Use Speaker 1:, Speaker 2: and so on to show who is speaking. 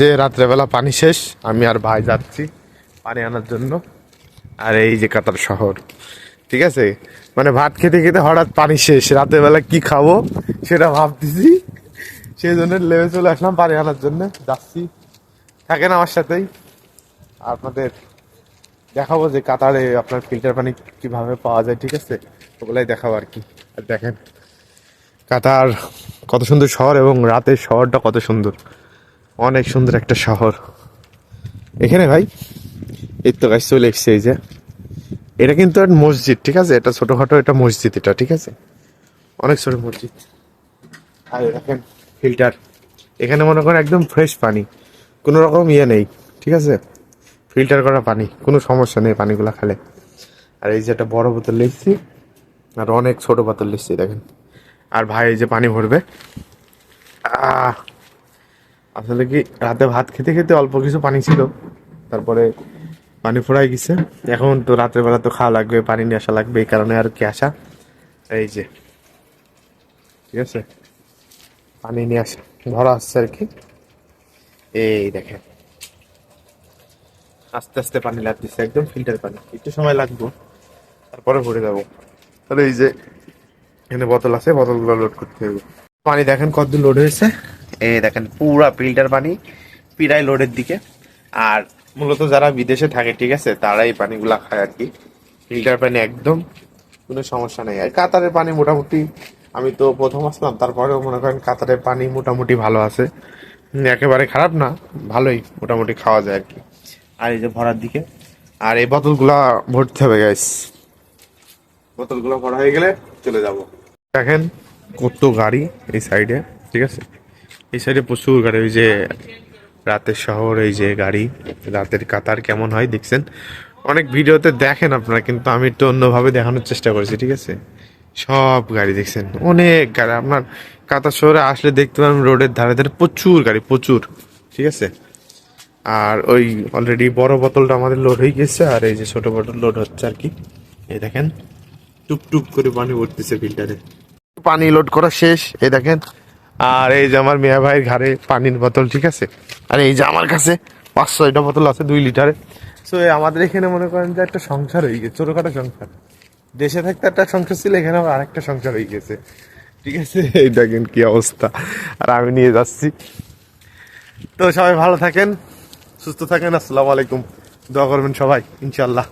Speaker 1: যে রাত্রেবেলা পানি শেষ, আমি আর ভাই যাচ্ছি পানি আনার জন্য। আর এই যে কাতার শহর, ঠিক আছে? মানে ভাত খেতে খেতে হঠাৎ পানি শেষ রাতের বেলা কি খাব সেটা ভাবতেছি। সেই জন্য লেবে চলে আসলাম পানি আনার জন্য, যাচ্ছি। থাকেন আমার সাথেই। আপনাদের দেখাবো যে কাতারে আপনার ফিল্টার পানি কীভাবে পাওয়া যায়, ঠিক আছে? ওগুলাই দেখাবো আর কি। আর দেখেন, কাতার কত সুন্দর শহর এবং রাতের শহরটা কত সুন্দর। অনেক সুন্দর একটা শহর। এখানে ভাই, এই তো গাছ চলে এসছে এই যে। এটা কিন্তু একটা মসজিদ, ঠিক আছে? এটা ছোটখাটো এটা মসজিদ এটা, ঠিক আছে? অনেক ছোট মসজিদ। আর দেখেন ফিল্টার এখানে মনে করেন একদম ফ্রেশ পানি। কোনো রকম ইয়ে নেই, ঠিক আছে? ফিল্টার করা পানি, কোনো সমস্যা নেই পানিগুলো খেলে। আর এই যে একটা বড় বোতল লিখছি আর অনেক ছোট বোতল লিখছি দেখেন। আর ভাই এই যে পানি ভরবে। আহ! আসলে কি রাতে ভাত খেতে খেতে অল্প কিছু পানি ছিল। তারপরে পানি ফুরাই গেছে। এখন তো রাতের বেলা তো খাওয়া লাগবে, পানি নিয়ে আসা লাগবে, এই কারণে আর কি আসা। এই যে, ঠিক আছে? পানি নিয়ে আসা, ধরা আসছে আর কি। এই দেখেন। আস্তে আস্তে পানি লাগতেছে একদম ফিল্টার পানি। একটু সময় লাগবে, তারপরে ভরে যাব। তাহলে এই যে, এখানে বোতল আছে, বোতলগুলো লোড করতে হবে। পানি দেখেন কত লোড হয়েছে। এই দেখেন, পুরা ফিল্টার পানি পিরাই লোডের দিকে। আর মূলত যারা বিদেশে থাকে, ঠিক আছে তারা এই পানিগুলা খায় আর কি। ফিল্টার পানি একদম কোনো সমস্যা নেই। আর কাতারের পানি মোটামুটি আমি তো প্রথম আসলাম, তারপরেও মনে করেন কাতারের পানি মোটামুটি ভালো আছে। একেবারে খারাপ না, ভালোই মোটামুটি খাওয়া যায় আর কি। আর এই যে ভরার দিকে, আর এই বোতলগুলা ভরতে হবে গাইস বোতলগুলো ভরা হয়ে গেলে চলে যাব। দেখেন কত গাড়ি এই সাইডে ঠিক আছে? এই সাইডে প্রচুর গাড়ি, ওই যে রাতের শহর, এই যে গাড়ি, রাতের কাতার কেমন হয় দেখছেন? অনেক ভিডিওতে দেখেন আপনারা, কিন্তু আমি একটু অন্যভাবে দেখানোর চেষ্টা করেছি, ঠিক আছে? সব গাড়ি দেখছেন, অনেক গাড়ি। আপনার কাতার শহরে আসলে দেখতে পাবেন রোডের ধারে ধারে প্রচুর গাড়ি, প্রচুর, ঠিক আছে? আর ওই অলরেডি বড় বোতলটা আমাদের লোড হয়ে গেছে, আর এই যে ছোট বোতল লোড হচ্ছে আর কি। এই দেখেন টুক করে পানি উঠতেছে ফিল্টারে। পানি লোড করা শেষ, এই দেখেন আর এই যে আমার মেয়া ভাইয়ের ঘাড়ে পানির বোতল, ঠিক আছে? আর এই যে আমার কাছে পাঁচ ছয়টা বোতল আছে, দুই লিটারে। সো আমাদের এখানে মনে করেন যে একটা সংসার হয়ে গেছে, ছোটখাটো সংসার। দেশে থাকতে একটা সংসার ছিল, এখানে আবার আরেকটা সংসার হয়ে গেছে। ঠিক আছে? এই দেখেন কি অবস্থা। আর আমি নিয়ে যাচ্ছি। তো সবাই ভালো থাকেন, সুস্থ থাকেন, আসসালামু আলাইকুম। দোয়া করবেন সবাই ইনশাল্লাহ